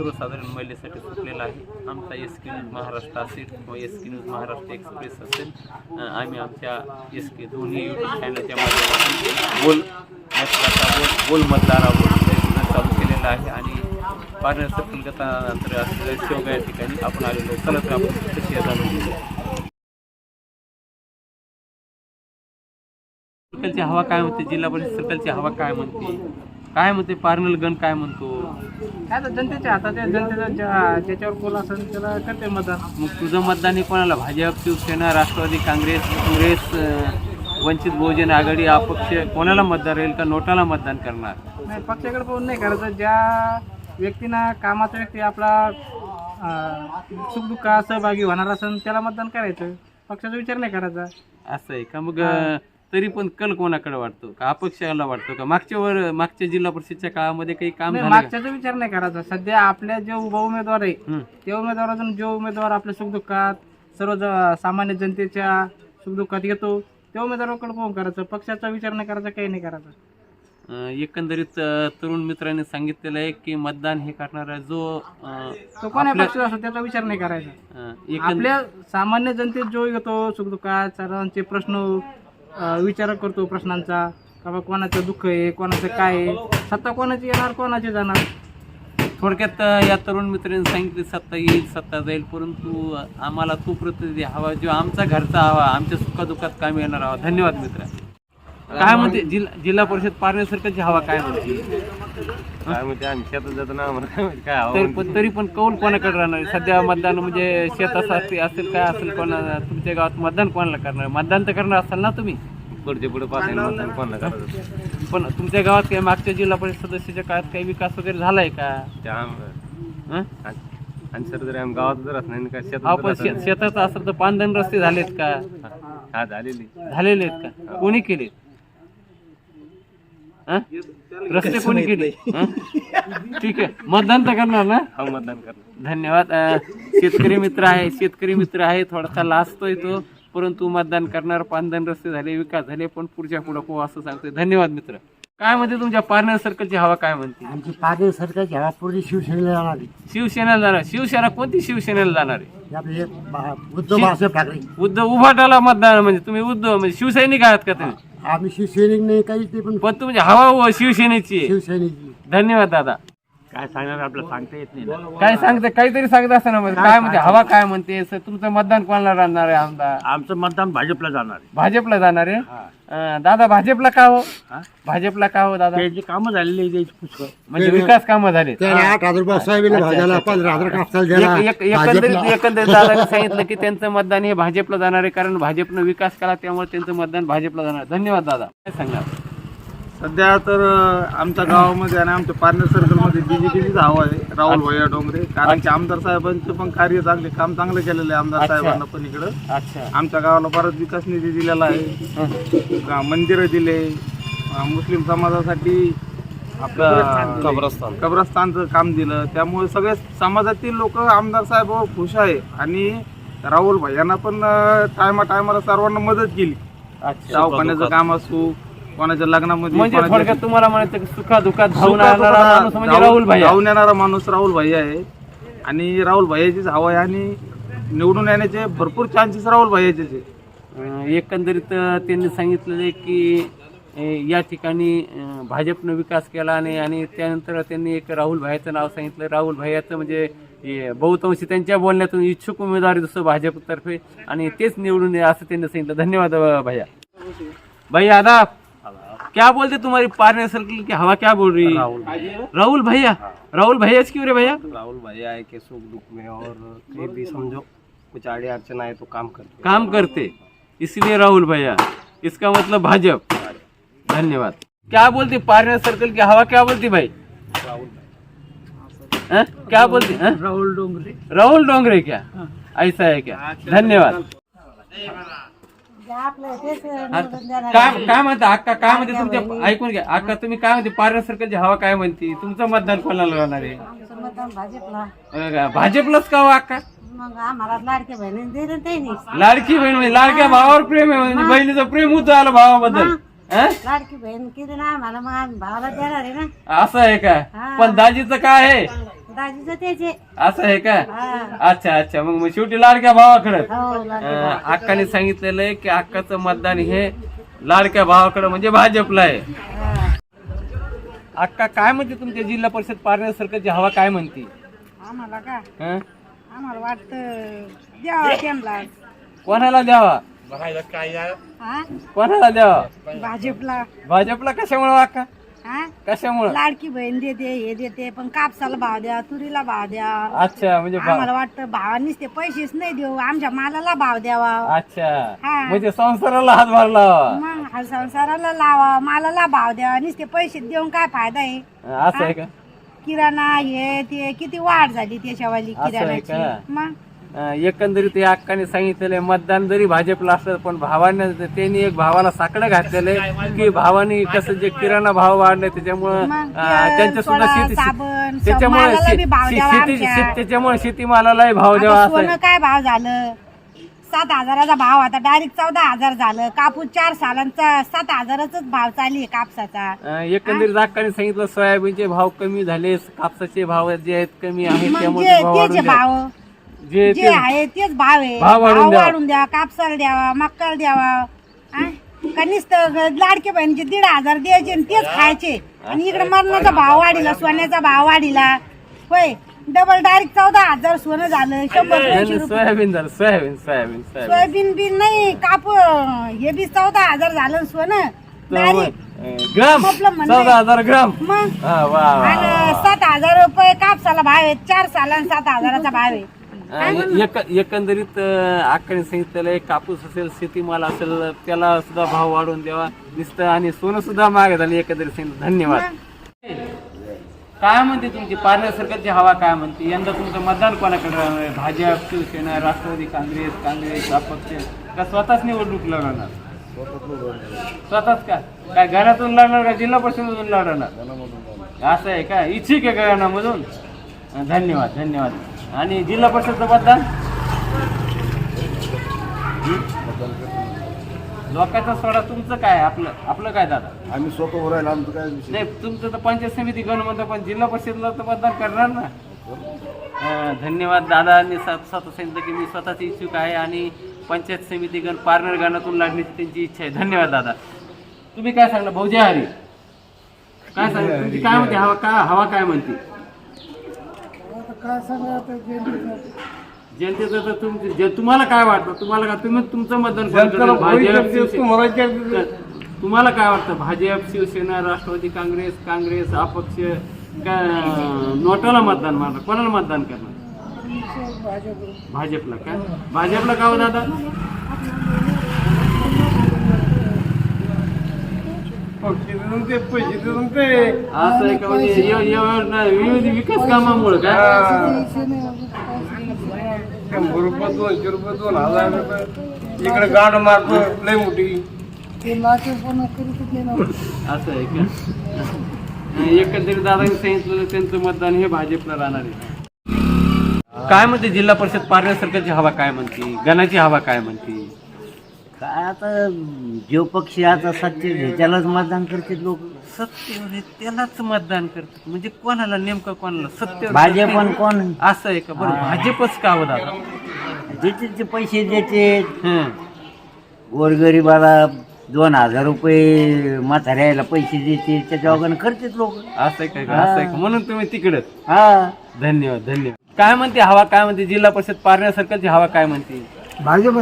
सर्वसाधारण महिलेसाठी सुटलेला आहे. आमचा एस के न्यूज महाराष्ट्र असेल किंवा S K news Maharashtra express असेल आम्ही आमच्या एस के दोन्ही यूट्यूब चॅनलच्या माध्यमातून बोल मतदाता बोल बोल मतदारावर प्रयत्न चालू केलेला आहे आणि पार्टनर सर्कल गतानंतर असलेल्या शेवगा या ठिकाणी आपण आलेलो चला तर आपण कशी जाणून घेऊया. सर्कलची हवा काय म्हणते? जिल्हा परिषद सर्कलची हवा काय म्हणते? काय म्हणते पार्नल गण काय म्हणतो? काय तर जनतेच्या हातात आहे जनतेचा ज्या- ज्याच्यावर कोल असेल त्याला करते मतदान. मग तुझं मतदान हे कोणाला? भाजप शिवसेना राष्ट्रवादी काँग्रेस काँग्रेस अं, वंचित बहुजन आघाडी अपक्ष कोणाला मतदान राहील का? नोटाला मतदान करणार. नाही पक्षाकडे पाहून नाही करायचं. ज्या व्यक्तीना कामाचा व्यक्ती आपला अं, सुखदुःखात सहभागी होणार असेल त्याला मतदान करायचं. पक्षाचा विचार नाही करायचा. असं आहे का? मग अं, तरी पण कल कोणाकडे वाटतो? का अपक्षाला वाटतो? का मागच्या वर मागच्या जिल्हा परिषदच्या काळामध्ये काही काम नाही, झालं का? मागच्याचा विचार नाही करायचा. सध्या आपल्या जे उभा उमेदवार आहे. त्या उमेदवारातून जो उमेदवार आपल्या सुखदुःखात सर्व ज- सामान्य जनतेच्या सुखदुःखात येतो त्या उमेदवाराकडे पाहून करायचं? पक्षाचा विचार नाही करायचा काही नाही करायचा? अं, एकंदरीत अं, तरुण मित्रांनी सांगितलेलं आहे की मतदान हे करणारा जो अं, तो आपल्या- पक्षाचा असो त्याचा विचार नाही करायचा. अं, एकंद- आपल्या सामान्य जनतेत जो येतो सुखदुःखात सर्वांचे प्रश्न विचार करतो प्रश्नांचा. का बा कोणाचं दुःख आहे कोणाचं काय आहे? सत्ता कोणाची येणार कोणाची जाणार? थोडक्यात या तरुण मित्रांनी सांगितले सत्ता येईल सत्ता जाईल. परंतु आम्हाला तो प्रतिनिधी हवा जो आमचा घरचा हवा आमच्या सुखादुखात कामी येणार हवा धन्यवाद मित्र काय म्हणते? जिल्हा जिल्हा परिषद पारणे सरकारची हवा काय म्हणते? काय म्हणते? आम्ही शेतात जातो ना आम्हाला. काय माहिती काय हवा तरी पण तरी पण कौल कोणाकडे राहणार? सध्या मतदान म्हणजे शेतासाठी असेल काय असेल कोणा तुमच्या गावात मतदान कोणाला करणार? मतदान तर करणार असाल ना तुम्ही? पुढचे पुढे मतदान कोणाला करायचं. पण तुमच्या गावात काही मागच्या जिल्हा परिषद सदस्याच्या काळात काही विकास वगैरे झालाय का? आम- हं? आणि सर जर आम्ही गावात जर असणार का अहो शेतात पण जर शे- शेताचं असेल तर पांधन रस्ते झालेत का? असणार- हा झालेली. झालेले आहेत का? कोणी केले? रस्ते कोणी केले. हं? ठीक आहे. मतदान तर करणार ना? हा मतदान करणार. धन्यवाद. अं, शेतकरी मित्र आहे शेतकरी मित्र आहे थोडासा लाजतोय तो परंतु मतदान करणार पांधन रस्ते झाले विकास झाले पण पुढच्या पुढं हो असं सांगतोय. धन्यवाद मित्र. काय म्हणते तुमच्या पार्नर सर्कलची हवा काय म्हणते? आमची पाटील सरकारची हवा पूर्ण शिवसेनेला जाणार आहे. शिवसेनेला जाणार. शिवसेना कोणती शिवसेनेला जाणार आहे? हे आपले बा- उद्धव बाळासाहेब ठाकरे. उद्धव उभाटाला मतदान म्हणजे तुम्ही उद्धव म्हणजे शिवसैनिक आहात का तुम्ही? आम्ही शिवसैनिक नाही काही ते पण पण तुमची हवा व शिवसेनेची. शिवसैनिक धन्यवाद दादा काय सांगणार आपल्याला? सांगता येत नाही काय सांगते? काहीतरी सांगत असं ना काय म्हणते? हवा काय म्हणते? स- तुमचं मतदान कोणाला राहणार आहे आमदार? आमचं मतदान भाजपला जाणार आहे. भाजपला जाणार आहे? अं, दादा भाजपला का हो? हा? भाजपला का हो दादा? त्याची कामं झालेली आहे त्याची पुष्कळ. म्हणजे विकास कामं झाले त्याला आठ हजार रुपये सोयाबीन भाव द्याला पंधरा हजार कापसाला द्याला एकंदरीत भाजपला एकंदरीत दादाने सांगितलं की त्यांचं मतदान हे भाजपला जाणार आहे कारण भाजपनं विकास केला त्यामुळे त्यांचं मतदान भाजपला जाणार धन्यवाद दादा. काय सांगणार? सध्या तर आमच्या गावामध्ये आणि आमच्या पार्टनर सर्कलमध्ये बीजेपीचीच हवा आहे. राहुल भैया डोंगरे कारण की आमदार साहेबांचे पण कार्य चांगले काम चांगलं केलेलं आहे आमदार. साहेबांना पण इकडं. अच्छा. आमच्या गावाला बराच विकास निधी दिलेला आहे. गा- मंदिरं दिले. मुस्लिम समाजासाठी आपलं कब्रस्तान कब्रस्तानचं काम दिलं. त्यामुळे सगळे समाजातील लोक आमदार साहेबावर खुश आहे. आणि राहुल भैयांना पण टायमा टायमाला सर्वांना मदत केली. अच्छा. दवाखान्याचं काम असो कोणाच्या लग्नामध्ये म्हणजे कोणाच्या- थोडक्यात तुम्हाला म्हणायचं की सुखादुखात धावून सुखादुखात आणणारा माणूस म्हणजे धावून- राहुल भाई धावून येणारा माणूस राहुल भाई आहे. आणि राहुल भाईचीच हवा आहे आणि निवडून येण्याचे भरपूर चान्सेस राहुल भाईचे अं, एकंदरीत अं, त्यांनी सांगितलेलं आहे की अं, या ठिकाणी अं, भाजपनं विकास केला आणि आणि त्यानंतर त्यांनी एक राहुल भाईचं नाव सांगितलं. राहुल भाईचं म्हणजे हे बहुतांशी त्यांच्या बोलण्यातून इच्छुक उमेदवार जसं भाजपतर्फे आणि तेच निवडून ये असं त्यांनी सांगितलं. धन्यवाद अं, भैया. भैया आदाब क्या बोलते तुम्हारी पार्टनर सर्कल की हवा क्या बोल रही है? राहुल भैया। राहुल भैया? क्यों रे भैया राहुल भैया है कि सुख दुख में और कहीं भी समझो कुछ आड़े अड़चन आए तो काम करते। काम करते। इसलिए राहुल भैया इसका मतलब भाजप। धन्यवाद। क्या बोलती पार्टनर सर्कल की हवा क्या बोलती भाई? राहुल क्या बोलती राहुल डोंगरे। राहुल डोंगरे क्या? ऐसा है क्या? धन्यवाद। काय काय म्हणता अक्का काय म्हणते तुमच्या ऐकून घ्या. अक्का तुम्ही काय म्हणते पार्टनर सर्कलची हवा काय म्हणते? तुमचं मतदान कोणाला राहणार आहे? भाजपलाच का हो अक्का? लाडकी बहीण म्हणजे लाडक्या भावावर प्रेम आहे म्हणजे बहिणीचं प्रेम होतं आलं भावाबद्दल. हं? लाडकी बहीण केली ना आम्ही भावाला देणार आहे ना. असं आहे का. पण दाजीचं काय आहे? दाजीचं असं आहे का? हा. अच्छा अच्छा. मग मग शेवटी लाडक्या भावाकडे. हो लाडके अक्काने सांगितलेलं आहे की अक्काचं मतदान हे लाडक्या भावाकडे म्हणजे भाजपला आहे. हा. अक्का काय म्हणते तुमच्या जिल्हा परिषद पारनेर सर्कलची हवा काय म्हणते? आम्हाला का? हं? आम्हाला वाटतं द्यावा त्यांना. कोणाला द्यावा? हा? कोणाला द्यावा? भाजपला. भाजपला कशामुळे अक्का? हा? कशामुळे? लाडकी बहीण देते हे देते पण कापसाला भाव द्या तुरीला भाव द्या. अच्छा म्हणजे भा- आम्हाला वाटतं भावानीच ते पैसेच नाही देऊ आमच्या मालाला भाव द्यावा. अच्छा. हा. म्हणजे संसाराला हातभार लावा मग हा संसाराला लावा मालाला भाव द्यावा नुसते पैसे देऊन काय फायदा आहे? असं आहे का? किराणा हे ते किती वाढ झाली त्याच्यावाली असं आहे का? किराणाची मग? एकंदरीत या अक्काने सांगितलेलं आहे, मतदान जरी भाजपला असलं पण भावाने त्यांनी एक भावाला साकडं घातलेलं आहे की भावाने कसं जे किराणा भाव वाढले त्याच्यामुळं त्यांच्या सुद्धा शेती त्याच्यामुळे शेती त्याच्यामुळे शेतीमालालाही भाव द्यावा असं काय भाव झालं? सात हजाराचा भाव आता डायरेक्ट चौदा हजार झालं. कापूस चार सालांचा सात हजाराचाच भाव चालू आहे कापसाचा. एकंदरीत अक्काने सांगितलं सोयाबीनचे भाव कमी झाले कापसाचे भाव जे आहेत कमी आहेत त्यामुळे भाव जे जे ते- आहे तेच भाव आहे. भाव वाढून भाव द्यावा. वाढून द्या कापसाला द्यावा मक्काला द्यावा. आ? का नुसतं ग- लाडके बहिणीचे दीड हजार द्यायचे आणि तेच खायचे. आणि इकडे मरणाचा भाव वाढीला सोन्याचा भाव वाढीला. होय डबल डायरेक्ट चौदा हजार सोनं झालं शंभर दोनशे रुपये. सोयाबीन झालं सोयाबीन सोयाबीन सोयाबीन. सोयाबीन बी नाही कापूस हे बी चौदा हजार झालं सोनं. डायरेक्ट अं, ग्राम आपलं म्हणणं आहे. चौदा हजार ग्राम. मग? हा, वा वा, आणि वा. सात हजार रुपये कापसाला भाव आहे चार सालांना सात हजाराचा भाव आहे. एक- एकंदरीत अक्काने सांगितलेलं आहे कापूस असेल शेतीमाल असेल त्याला सुद्धा भाव वाढवून द्यावा नुसतं आणि सोनं सुद्धा मागे झालं एकंदरीत सांगितलं धन्यवाद. काय म्हणते तुमची? पारनेर सरकारची हवा काय म्हणते? यंदा तुमचं मतदान कोणाकडे राहणार आहे? भाजप शिवसेना राष्ट्रवादी काँग्रेस काँग्रेस अपक्ष? का स्वतःच निवडणूक लढवणार? स्वतःच का? काय घरातून लढणार का जिल्हा परिषदेतून लढवणार? असं आहे का? इच्छिक आहे का घरामधून धन्यवाद धन्यवाद. आणि जिल्हा परिषदचं मतदान? लोकांचा सोडा तुमचं काय आपलं आपलं काय दादा? आम्ही स्वतः उभं राहिलो आमचं काय विषय? नाही तुमचं तर पंचायत समिती गण म्हणतो पण जिल्हा परिषदला तर मतदान करणार ना. अं, धन्यवाद दादांनी स्वतः सांगितलं की मी स्वतःच इच्छुक आहे आणि पंचायत समिती गण पारनेर गणातून लढण्याची त्यांची इच्छा आहे. धन्यवाद दादा. तुम्ही काय सांगलं भाऊजी हरी. काय सांग तुमची काय म्हणते? हवा काय हवा काय म्हणते? जनतेचं तर तुमचे जे तुम्हाला काय वाटतं? तुम्हाला काय तुम्ही तुमचं मतदान कोणाकडे? भाजप शिवसेना तुम्हाला काय वाटतं? भाजप शिवसेना राष्ट्रवादी काँग्रेस काँग्रेस अपक्ष का नोटाला मतदान मारणार? कोणाला मतदान करणार? भाजपला काय भाजपला का हो दादा? ते पैसे देऊन ते असं आहे का म्हणजे या- या- ना- विविध विकास कामामुळे काय शंभर रुपये दोनशे रुपये दोन हजार रुपये. इकडे गाड मारतो लय मोठी. असं आहे का? एकंदरीत दादांनी सांगितलं त्यांचं मतदान हे भाजपला राहणार आहे. काय म्हणते जिल्हा परिषद पारनेर सरकारची हवा काय म्हणते? गणाची हवा काय म्हणते? काय आता जो पक्षी आता सत्य त्यालाच मतदान करते लोक सत्तेवर आहे, त्यालाच मतदान करतात. म्हणजे कोणाला नेमकं कोणाला सत्य भाजप पण कोण? असं आहे का? बरं भाजपच का हो दादा? देते ते पैसे देते हं. गोरगरीबाला दोन हजार रुपये म्हाताऱ्याला पैसे देते त्याच्या वगैरे करतेच लोक. असं आहे का? असं आहे का? म्हणून तुम्ही तिकडे. हा. धन्यवाद धन्यवाद. काय म्हणते हवा? काय म्हणते? जिल्हा परिषद सरकारची हवा काय म्हणते? भाजप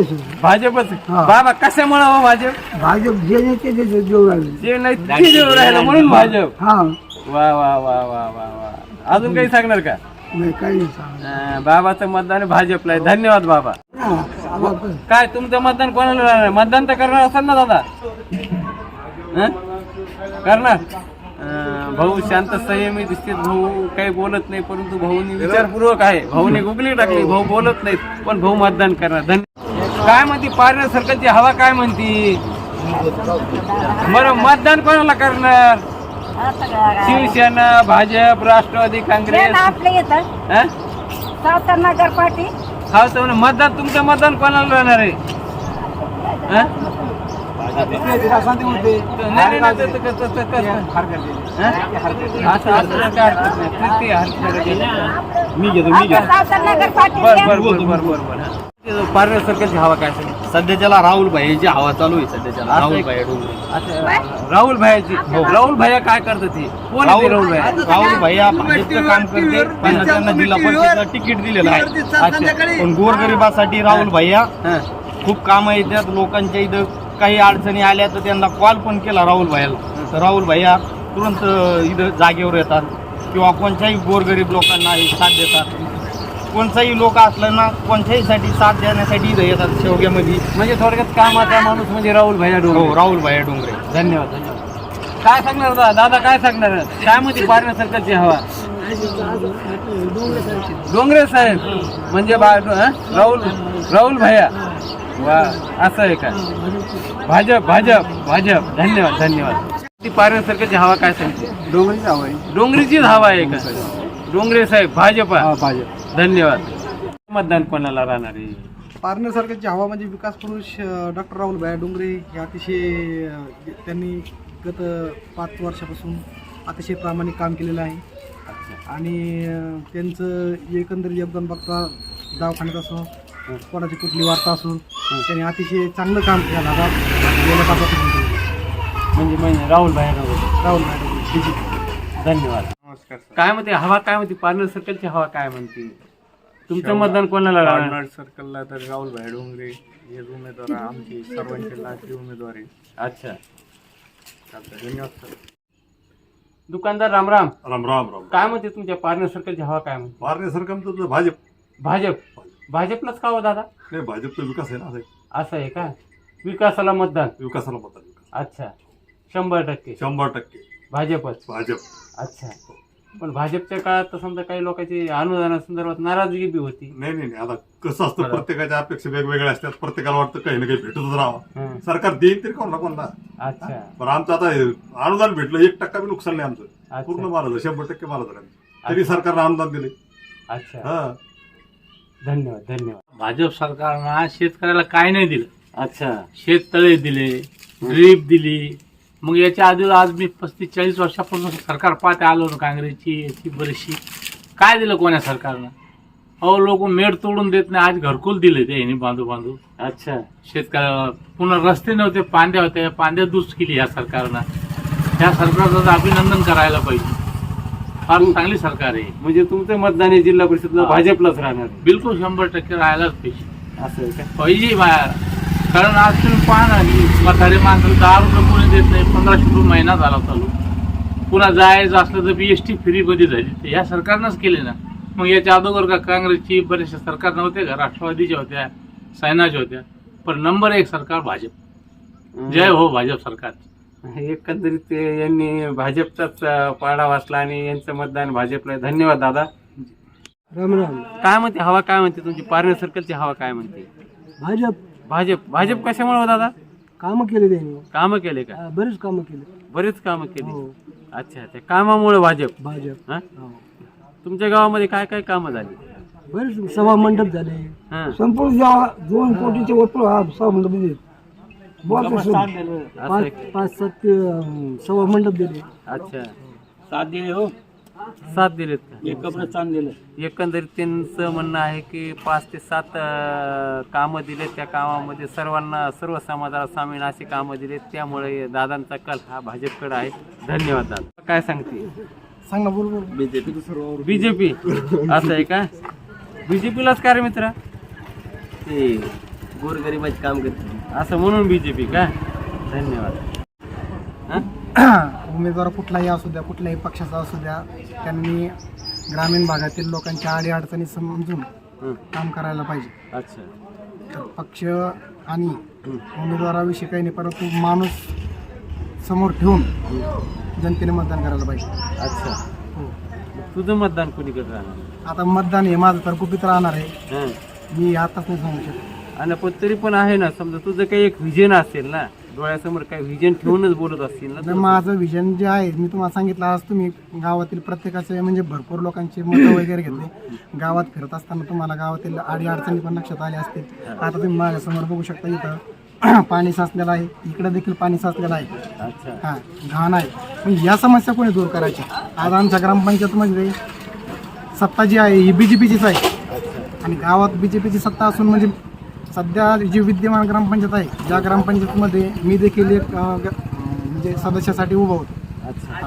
भाजपच बाबा कशामुळे हो भाजप? भाजप जे नेते ते जे नाही ते राहिलं म्हणून भाजप. हा. वा वा वा वा वा वा. अजून काही सांगणार का? नाही काही नाही सांग अं, बाबाचं मतदान भाजपला आहे. धन्यवाद बाबा. काय तुमचं मतदान कोणाला राहणार? मतदान तर करणार असाल ना दादा? हं? करणार? भाऊ शांत संयमी दिसते भाऊ काही बोलत नाही परंतु भाऊनी विचारपूर्वक आहे. भाऊने गुगली टाकली भाऊ बोलत नाहीत पण भाऊ मतदान करणार. धन्यवाद काय म्हणते पारनेर सरकारची हवा काय म्हणती? बरं मतदान कोणाला करणार? शिवसेना भाजप राष्ट्रवादी काँग्रेस? आपलं येतं? सावतर नगर पार्टी. हा मतदान तुमचं मतदान कोणाला राहणार आहे? मी घेतो मी घेतो नगर पाटील बर बर बर बर बर बर ते पारनेर सर्कलची हवा काय असेल सध्याच्याला राहुल भाईची हवा चालू आहे सध्याच्याला. राहुल भाई डोंगरे. राहुल भाईची राहुल भाई काय करतात ते? कोण आहे ते राहुल भाई? राहुल भैया भाजपचं काम करते त्यांना त्यांना जिल्हा परिषदला तिकीट दिलेलं आहे. अच्छा. पण गोरगरिबासाठी राहुल भैया हं. खूप कामं येतात लोकांच्या इथं काही अडचणी आल्या तर त्यांना कॉल पण केला राहुल भाईला. तर राहुल भैया तुरंत इथं जागेवर येतात. किंवा कोणत्याही गोरगरीब लोकांना हे साथ देतात. कोणताही लोक असलं ना कोणत्याहीसाठी साथ देण्यासाठी इथं येतात शेवग्यामध्ये. म्हणजे थोडक्यात कामाचा माणूस म्हणजे राहुल भाई हो डोंगरे राहुल भैया डोंगरे. धन्यवाद धन्यवाद. काय सांगणार दादा? दादा काय सांगणार? काय म्हणते पारनेर सरकारची हवा? डोंगरे साहेब. म्हणजे बा राहुल राहुल भैया वा असं आहे का? भाजप भाजप भाजप. धन्यवाद धन्यवाद. ती पारनेर सर्कलची हवा काय सांगते? डोंगरीच हवं आहे. डोंगरीचीच हवा आहे का? डोंगरे साहेब भाजपा. भाजप. धन्यवाद. मतदान कोणाला राहणार आहे? पारनेर सरकारची हवा म्हणजे विकास पुरुष डॉक्टर राहुल भाई डोंगरे हे अतिशय अ, त्यांनी गत पाच वर्षापासून अतिशय प्रामाणिक काम केलेलं आहे. आणि अ, त्यांचं एकंदरीत योगदान बघता दवाखान्यात असो कोणाची कुठली वार्ता असो त्यांनी अतिशय चांगलं काम केलं दादा गेल्या पाच म्हणजे म्हणजे राहुल भाई डोंगरे राहुल भाई धन्यवाद. नमस्कार काय म्हणते? हवा काय म्हणते? पार्लर सर्कलची हवा काय म्हणते? तुमचं मतदान कोणाला राहणार सर्कलला तर राहुल भाई डोंगरे हे उमेदवार आमची सर्वांचे लाडके उमेदवार आहे. अच्छा. धन्यवाद सर. दुकानदार रामराम राम. राम राम काय म्हणते तुमच्या पार्लर सर्कलची हवा काय म्हणते? भारतीय सरकार तुझं भाजप. भाजप. भाजपलाच का हो दादा? नाही भाजपचा विकास आहे ना असं असं आहे का? विकासाला मतदान. विकासाला मतदान विकास. अच्छा. शंभर टक्के. शंभर टक्के. भाजपच. भाजप. अच्छा. पण भाजपच्या काळात तर समजा काही लोकांची अनुदानासंदर्भात नाराजगी बी होती. नाही नाही नाही. आता कसं असतं प्रत्येकाच्या अपेक्षा वेगवेगळ्या असतात. प्रत्येकाला वाटतं काही ना काही भेटतच राहावं. हं. सरकार देईन तरी कोण ना कोणला अच्छा. पण आमचं आता हे अनुदान भेटलं एक टक्का बी नुकसान नाही आमचं. अच्छा. पूर्ण मारा झालं शंभर टक्के मारा झालं. तरी सरकारनं अनुदान दिले अच्छा. हा. धन्यवाद धन्यवाद. भाजप सरकारनं शेतकऱ्याला काय नाही दिलं. अच्छा. शेततळे दिले ड्रीप दिली. मग याच्या आधी आज मी पस्तीस चाळीस वर्षापासून सरकार पाहते आलो ना काँग्रेसची याची बरीचशी. काय दिलं कोण्या सरकारनं? अहो लोक मेड तोडून देत नाही. आज घरकुल दिले ते यांनी बांधू बांधू अच्छा. शेतकऱ्याला पुन्हा रस्ते नव्हते पांद्या होत्या. पांद्या दुरुस्त केली या सरकारनं. त्या सरकारचं अभिनंदन करायला पाहिजे. फार चांगली सरकार आहे. म्हणजे तुमचं मतदान हे जिल्हा परिषदला हा. भाजपलाच राहणार आहे. बिलकुल शंभर टक्के राहायलाच पाहिजे. असं आहे का? पाहिजे बाहेर. कारण आज तुम्ही पाहा ना की म्हातारे माणसाला दहा रुपये कोणी देत नाही. पंधराशे रुपये महिना झाला चालू पुन्हा जायचं असलं तर बी एस टी फ्रीमध्ये झाली. ते या सरकारनंच केले ना. मग याच्या अगोदर का काँग्रेसची बरेचसे सरकार नव्हते का? राष्ट्रवादीच्या होत्या सैनाच्या होत्या. पण नंबर एक सरकार भाजप. जय हो भाजप सरकार. एकंदरीत यांनी भाजपचाच पाडा वाचला आणि यांचं मतदान भाजपला. आहे. धन्यवाद दादा. राम राम. काय म्हणते हवा काय म्हणते तुमची? पारनेर सर्कलची हवा काय म्हणते? भाजप. भाजप. भाजप कशामुळे हो दादा? कामं केले त्यांनी. कामं केले का? हा, बरेच कामं केले. बरेच कामं केली. हो. अच्छा त्या कामामुळे भाजप. भाजप. हा? हो. तुमच्या गावामध्ये काय काय कामं झाली? बरेच सभा मंडप झाले. हा. संपूर्ण दोन कोटीचे वस्तू हा सभा मंडप दिले बोलतो सोड. असं पाच आहे. का? पाच सात अं, सभा मंडप दिले. अच्छा. सात दिले हो? सात दिलेत का? एक कब्रस्तान दिलं एकंदरीत त्यांचं म्हणणं आहे की पाच ते सात अं, कामं दिलेत त्या कामामध्ये. सर्वांना सर्व समाजाला सामील अशी कामं दिलेत त्यामुळे दादांचा कल हा भाजपकडे आहे. धन्यवाद दादा. काय सांगते? सांग ना बोल बोल. बीजेपी? असं आहे का? बीजेपीलाच का रे मित्र? ते गोरगरिबाचे काम करते. असं म्हणून बीजेपी का? धन्यवाद. हा? उमेदवार कुठलाही असू द्या कुठल्याही पक्षाचा असू द्या त्यांनी ग्रामीण भागातील लोकांच्या अडीअडचणी समजून हं. काम करायला पाहिजे. अच्छा. पक्ष आणि उमेदवाराविषयी काही नाही परंतु माणूस समोर ठेवून जनतेने मतदान करायला पाहिजे. अच्छा. हो. तुझं मतदान कोणीकडे राहणार? आता मतदान हे माझं तर गुपित राहणार आहे. मी आताच नाही सांगू शकत. आणि पण तरी पण आहे ना समजा तुझं काही एक व्हिजन असेल ना डोळ्यासमोर काही व्हिजन ठेवूनच बोलत असतील ना तर तू. माझं विजन जे आहे मी तुम्हाला सांगितलं आज तुम्ही गावातील प्रत्येकाचे म्हणजे भरपूर लोकांचे मतं वगैरे घेतले. गावात फिरत असताना तुम्हाला गावातील अडी अडचणी पण लक्षात आल्या असतील. आता तुम्ही माझ्यासमोर बघू शकता इथं पाणी साचलेलं आहे. इकडे देखील पाणी साचलेलं आहे. अच्छा. हा घाण आहे. मग या समस्या कोणी दूर करायच्या? आज आमच्या ग्रामपंचायतमध्ये सत्ता जी आहे ही बी जे पीचीच आहे. आणि गावात बी जे पीची सत्ता असून म्हणजे सध्या जी विद्यमान ग्रामपंचायत आहे ज्या ग्रामपंचायतमध्ये मी देखील एक अं, ग- अं, म्हणजे सदस्यासाठी उभा होतो. अच्छा.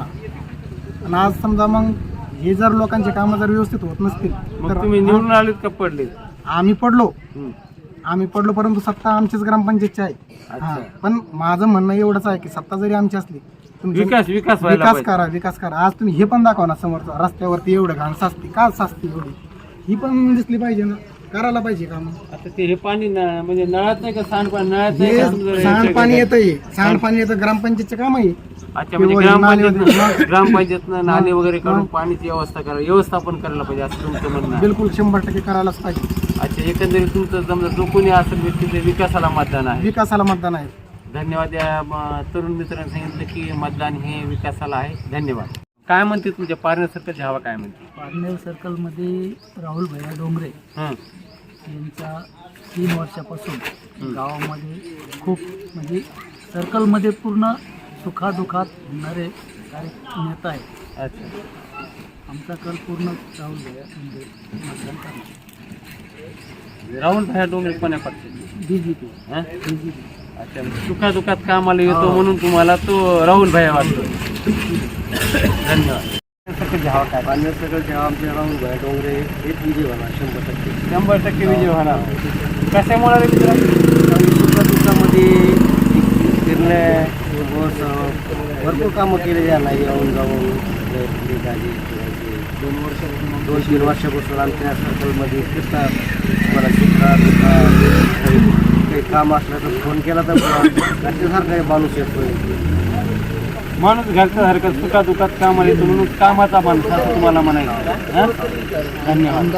आणि आज समजा मग हे जर लोकांचे कामं जर व्यवस्थित होत नसतील मग तुम्ही निवडून आलेत का पडले आम्ही पडलो. आम्ही पडलो परंतु सत्ता आमचीच ग्रामपंचायतची आहे. हा. पण माझं म्हणणं एवढंच आहे की सत्ता जरी आमची असली तुमची- विकास विकास व्हायला विकास पाहिजे. करा विकास करा. आज तुम्ही हे पण दाखवा ना समोर रस्त्यावरती एवढं घाण साचते. का साचते एवढी? ही पण दिसली पाहिजे ना. करायला पाहिजे काम. आता ते हे पाणी न- म्हणजे नळात नाही का सांडपाणी नळात नाही का समजा हे याच्या- सांडपाणी येतं हे सांडपाणी येतं ग्रामपंचायतचे काम आहे. अच्छा म्हणजे किंवा ग्रामपंचायत नाले- ग्रामपंचायतनं नाले वगैरे काढून. पाण्याची व्यवस्था करा व्यवस्थापन करायला पाहिजे असं तुमचं म्हणणं आहे. बिलकुल शंभर टक्के करायलाच पाहिजे. अच्छा एकंदरीत तुमचं समजा जो कोणी असेल विकासाला मतदान आहे. विकासाला मतदान आहे. धन्यवाद या म, तरुण मित्रांनी सांगितलं की मतदान हे विकासाला आहे. धन्यवाद. काय म्हणते तुमच्या पारणे सर्कलची हवा काय म्हणते? पारनेर सर्कलमध्ये राहुल भैया डोंगरे हं. यांचा तीन वर्षापासून गावामध्ये खूप म्हणजे सर्कलमध्ये पूर्ण सुखादुखात होणारे कार्य नेता आहे अच्छा. आमचा कल पूर्ण राहुल भैया डोंगरे मतदान करणार राहुल भाया डोंगरे कोण्या पक्षाचे? बी जे पी हं? बी जे पी सुखादुखात कामाला येतो म्हणून तुम्हाला तो राहुल भाया वाटतो. धन्यवाद. हवा काय? सगळं आमचे राहुल भाई डोंगरे हेच विजय होणार शंभर टक्के. शंभर टक्के विजय होणार. कशामुळे रे मित्र फिरणे भरपूर कामं केले जाणार येऊन जाऊन. दोन वर्षापासून दोन तीन वर्षापासून आमच्या सर्कलमध्ये फिरतात. मला शिकतात काही काही काम असलं तर फोन केला तर घरच्यासारखा माणूस येतोय. माणूस घरचं सारखं सुखादुखात कामाला येतो म्हणून कामाचा माणूस असं तुम्हाला म्हणायचं हं? धन्यवाद.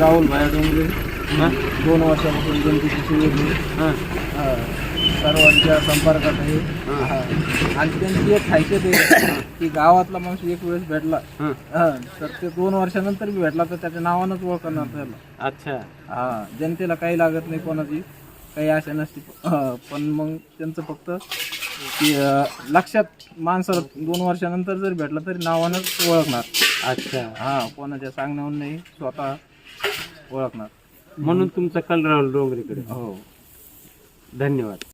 राहुल भाया डोंगरे दोन वर्षापासून सेवेत हं. सर्वांच्या संपर्कात आहे. आणि त्यांची एक खायचे ते की गावातला माणूस एक वेळेस भेटला तर ते दोन वर्षानंतर बी भेटला तर त्याच्या नावानंच ओळखणार त्याला. अच्छा. हा जनतेला काही लागत नाही कोणाची. काही आशा नसते पण मग त्यांचं फक्त की लक्षात माणसाला दोन वर्षानंतर जर भेटला तरी नावानंच ओळखणार. अच्छा. हा कोणाच्या सांगण्याहून नाही स्वतः ओळखणार. म्हणून तुमचा कल राहुल डोंगरेकडे. हो. धन्यवाद.